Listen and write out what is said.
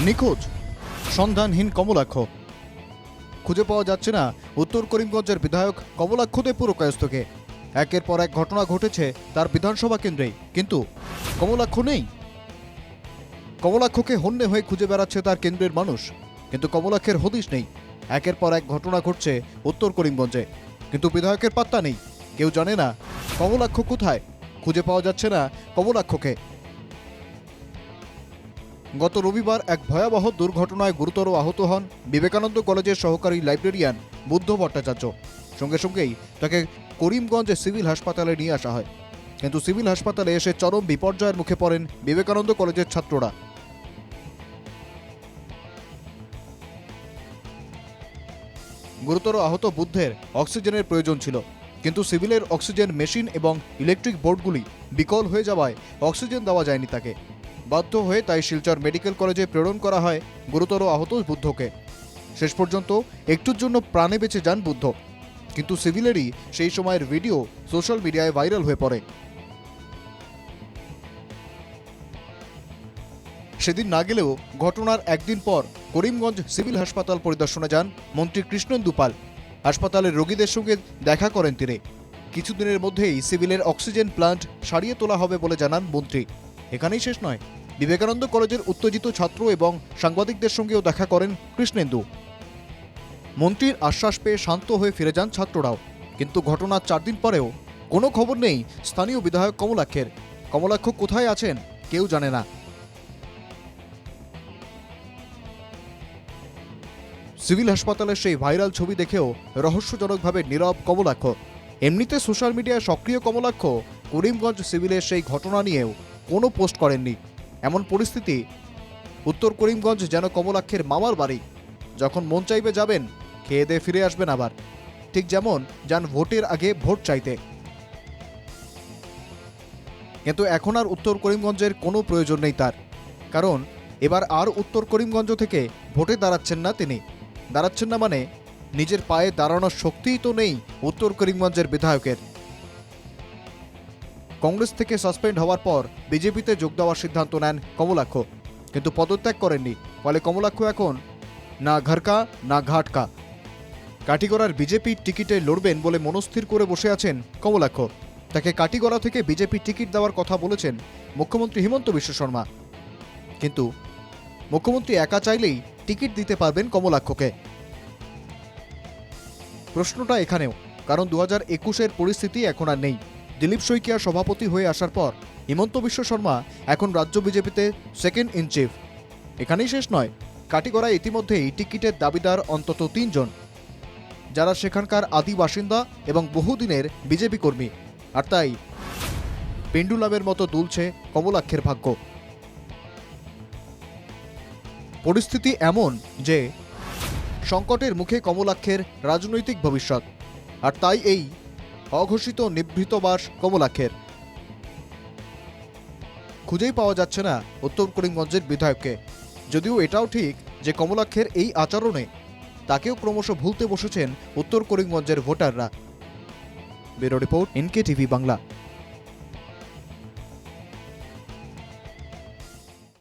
নিখোঁজ। সন্ধানহীন কমলাক্ষ। খুঁজে পাওয়া যাচ্ছে না উত্তর করিমগঞ্জের বিধায়ক কমলাক্ষ দে পুরকায়স্থকে। একের পর এক ঘটনা ঘটেছে তার বিধানসভা কেন্দ্রেই। কিন্তু কমলাক্ষ নেই। কমলাক্ষকে হন্যে হয়ে খুঁজে বেড়াচ্ছে তার কেন্দ্রের মানুষ। কিন্তু কমলাক্ষের হদিশ নেই। একের পর এক ঘটনা ঘটছে উত্তর করিমগঞ্জে। কিন্তু বিধায়কের পাত্তা নেই। কেউ জানে না কমলাক্ষ কোথায়। খুঁজে পাওয়া যাচ্ছে না কমলাক্ষকে। গত রবিবার এক ভয়াবহ দুর্ঘটনায় গুরুতর আহত হন বিবেকানন্দ কলেজের সহকারী লাইব্রেরিয়ান বুদ্ধ ভট্টাচার্য। সঙ্গে সঙ্গেই তাকে করিমগঞ্জ সিভিল হাসপাতালে নিয়ে আসা হয়। কিন্তু সিভিল হাসপাতালে এসে চরম বিপর্যয়ের মুখে পড়েন বিবেকানন্দ কলেজের ছাত্ররা। গুরুতর আহত বুদ্ধের অক্সিজেনের প্রয়োজন ছিল। কিন্তু সিভিলের অক্সিজেন মেশিন এবং ইলেকট্রিক বোর্ডগুলি বিকল হয়ে যাওয়ায় অক্সিজেন দেওয়া যায়নি তাকে। বাধ্য হয়ে তাই শিলচর মেডিকেল কলেজে প্রেরণ করা হয় গুরুতর আহত বুদ্ধকে। শেষ পর্যন্ত একটুর জন্য প্রাণে বেঁচে যান বুদ্ধ। কিন্তু সিভিলেরই সেই সময়ের ভিডিও সোশ্যাল মিডিয়ায় ভাইরাল হয়ে পড়ে। সেদিন না গেলেও ঘটনার একদিন পর করিমগঞ্জ সিভিল হাসপাতাল পরিদর্শনে যান মন্ত্রী কৃষ্ণেন্দু পাল। হাসপাতালের রোগীদের সঙ্গে দেখা করেন তিনি। কিছুদিনের মধ্যেই সিভিলের অক্সিজেন প্লান্ট সারিয়ে তোলা হবে বলে জানান মন্ত্রী। এখানেই শেষ নয়। বিবেকানন্দ কলেজের উত্তেজিত ছাত্র এবং সাংবাদিকদের সঙ্গেও দেখা করেন কৃষ্ণেন্দু। মন্ত্রীর আশ্বাস পেয়ে শান্ত হয়ে ফিরে যান ছাত্ররাও। কিন্তু ঘটনার চার দিন পরেও কোনো খবর নেই স্থানীয় বিধায়ক কমলাক্ষের। কমলাক্ষ কোথায় আছেন কেউ জানে না। সিভিল হাসপাতালের সেই ভাইরাল ছবি দেখেও রহস্যজনকভাবে নীরব কমলাক্ষ। এমনিতে সোশ্যাল মিডিয়ায় সক্রিয় কমলাক্ষ করিমগঞ্জ সিভিলের সেই ঘটনা নিয়েও কোনো পোস্ট করেননি। এমন পরিস্থিতি উত্তর করিমগঞ্জ যেন কমলাক্ষের মামার বাড়ি। যখন মন চাইবে যাবেন, খেয়ে দিয়ে ফিরে আসবেন আবার। ঠিক যেমন যান ভোটের আগে ভোট চাইতে। কিন্তু এখন আর উত্তর করিমগঞ্জের কোনো প্রয়োজন নেই তার। কারণ এবার আর উত্তর করিমগঞ্জ থেকে ভোটে দাঁড়াচ্ছেন না তিনি। দাঁড়াচ্ছেন না মানে নিজের পায়ে দাঁড়ানোর শক্তিই তো নেই উত্তর করিমগঞ্জের বিধায়কের। কংগ্রেস থেকে সাসপেন্ড হওয়ার পর বিজেপিতে যোগ দেওয়ার সিদ্ধান্ত নেন কমলাক্ষ। কিন্তু পদত্যাগ করেননি, ফলে কমলাক্ষ এখন না ঘরকা, না ঘাটকা। কাটিগড়ার বিজেপির টিকিটে লড়বেন বলে মনস্থির করে বসে আছেন কমলাক্ষ। তাকে কাটিগড়া থেকে বিজেপি টিকিট দেওয়ার কথা বলেছেন মুখ্যমন্ত্রী হিমন্ত বিশ্ব শর্মা। কিন্তু মুখ্যমন্ত্রী একা চাইলেই টিকিট দিতে পারবেন কমলাক্ষকে। প্রশ্নটা এখানেও, কারণ দু হাজার একুশের পরিস্থিতি এখন আর নেই। দিলীপ শইকিয়া সভাপতি হয়ে আসার পর হিমন্ত বিশ্ব শর্মা এখন রাজ্য বিজেপিতে সেকেন্ড ইন চিফ এখানেই শেষ নয়, কাটিগড়ায় ইতিমধ্যেই টিকিটের দাবিদার অন্তত তিনজন, যারা সেখানকার আদি বাসিন্দা এবং বহুদিনের বিজেপি কর্মী। আর তাই পেন্ডুলামের মতো দুলছে কমলাক্ষের ভাগ্য। পরিস্থিতি এমন যে সংকটের মুখে কমলাক্ষের রাজনৈতিক ভবিষ্যৎ, আর তাই এই অঘোষিত নিভৃতবাস কমলাক্ষের। খুঁজেই পাওয়া যাচ্ছে না উত্তর করিমগঞ্জের বিধায়ককে। যদিও এটাও ঠিক যে কমলাক্ষের এই আচরণে তাকেও ক্রমশ ভুলতে বসেছেন উত্তর করিমগঞ্জের ভোটাররা। Bureau report NK TV Bangla.